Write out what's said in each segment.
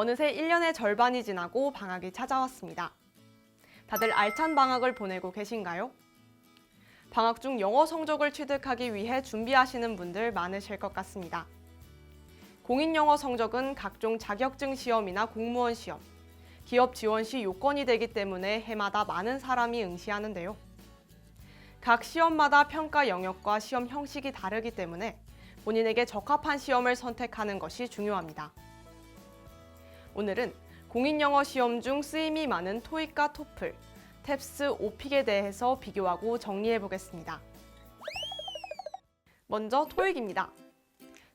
어느새 1년의 절반이 지나고 방학이 찾아왔습니다. 다들 알찬 방학을 보내고 계신가요? 방학 중 영어 성적을 취득하기 위해 준비하시는 분들 많으실 것 같습니다. 공인 영어 성적은 각종 자격증 시험이나 공무원 시험, 기업 지원 시 요건이 되기 때문에 해마다 많은 사람이 응시하는데요. 각 시험마다 평가 영역과 시험 형식이 다르기 때문에 본인에게 적합한 시험을 선택하는 것이 중요합니다. 오늘은 공인영어 시험 중 쓰임이 많은 토익과 토플, 탭스, 오픽에 대해서 비교하고 정리해 보겠습니다. 먼저 토익입니다.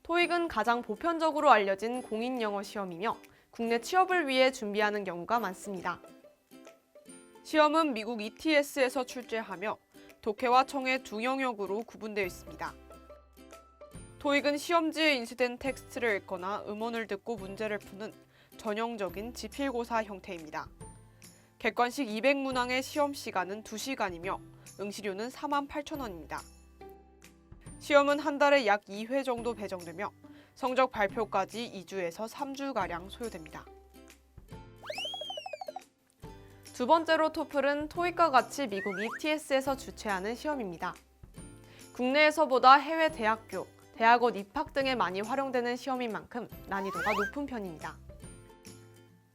토익은 가장 보편적으로 알려진 공인영어 시험이며 국내 취업을 위해 준비하는 경우가 많습니다. 시험은 미국 ETS에서 출제하며 독해와 청해 두 영역으로 구분되어 있습니다. 토익은 시험지에 인쇄된 텍스트를 읽거나 음원을 듣고 문제를 푸는 전형적인 지필고사 형태입니다. 객관식 200문항의 시험 시간은 2시간이며 응시료는 4만 8천 원입니다. 시험은 한 달에 약 2회 정도 배정되며 성적 발표까지 2주에서 3주가량 소요됩니다. 두 번째로 토플은 토익과 같이 미국 ETS에서 주최하는 시험입니다. 국내에서보다 해외 대학교, 대학원 입학 등에 많이 활용되는 시험인 만큼 난이도가 높은 편입니다.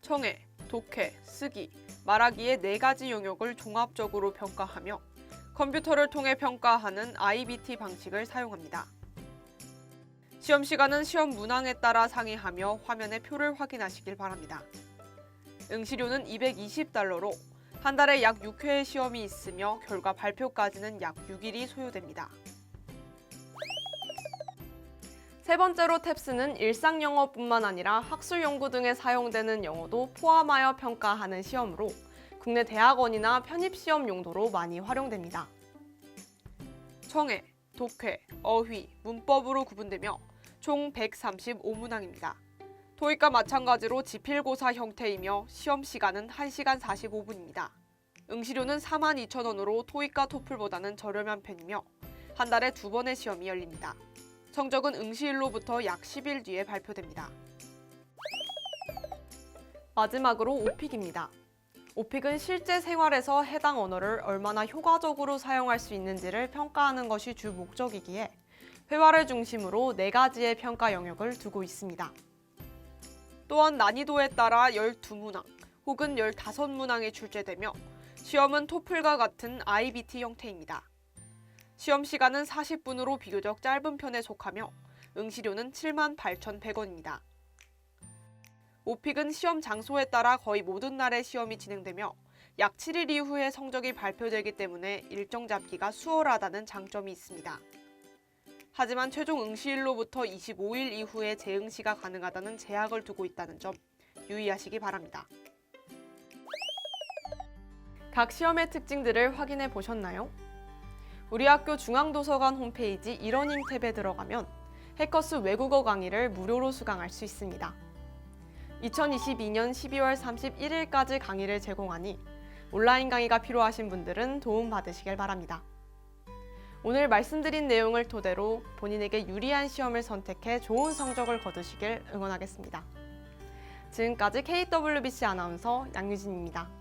청해, 독해, 쓰기, 말하기의 네 가지 영역을 종합적으로 평가하며 컴퓨터를 통해 평가하는 IBT 방식을 사용합니다. 시험 시간은 시험 문항에 따라 상이하며 화면의 표를 확인하시길 바랍니다. 응시료는 220달러로 한 달에 약 6회의 시험이 있으며 결과 발표까지는 약 6일이 소요됩니다. 세 번째로 탭스는 일상 영어뿐만 아니라 학술 연구 등에 사용되는 영어도 포함하여 평가하는 시험으로 국내 대학원이나 편입 시험 용도로 많이 활용됩니다. 청해, 독해, 어휘, 문법으로 구분되며 총 135문항입니다. 토익과 마찬가지로 지필고사 형태이며 시험 시간은 1시간 45분입니다. 응시료는 4만 2천 원으로 토익과 토플보다는 저렴한 편이며 한 달에 두 번의 시험이 열립니다. 성적은 응시일로부터 약 10일 뒤에 발표됩니다. 마지막으로 오픽입니다. 오픽은 실제 생활에서 해당 언어를 얼마나 효과적으로 사용할 수 있는지를 평가하는 것이 주 목적이기에 회화를 중심으로 네 가지의 평가 영역을 두고 있습니다. 또한 난이도에 따라 12문항 혹은 15문항이 출제되며 시험은 토플과 같은 IBT 형태입니다. 시험 시간은 40분으로 비교적 짧은 편에 속하며 응시료는 7만 8,100원입니다. 오픽은 시험 장소에 따라 거의 모든 날에 시험이 진행되며 약 7일 이후에 성적이 발표되기 때문에 일정 잡기가 수월하다는 장점이 있습니다. 하지만 최종 응시일로부터 25일 이후에 재응시가 가능하다는 제약을 두고 있다는 점 유의하시기 바랍니다. 각 시험의 특징들을 확인해 보셨나요? 우리 학교 중앙도서관 홈페이지 이러닝 탭에 들어가면 해커스 외국어 강의를 무료로 수강할 수 있습니다. 2022년 12월 31일까지 강의를 제공하니 온라인 강의가 필요하신 분들은 도움 받으시길 바랍니다. 오늘 말씀드린 내용을 토대로 본인에게 유리한 시험을 선택해 좋은 성적을 거두시길 응원하겠습니다. 지금까지 KWBC 아나운서 양유진입니다.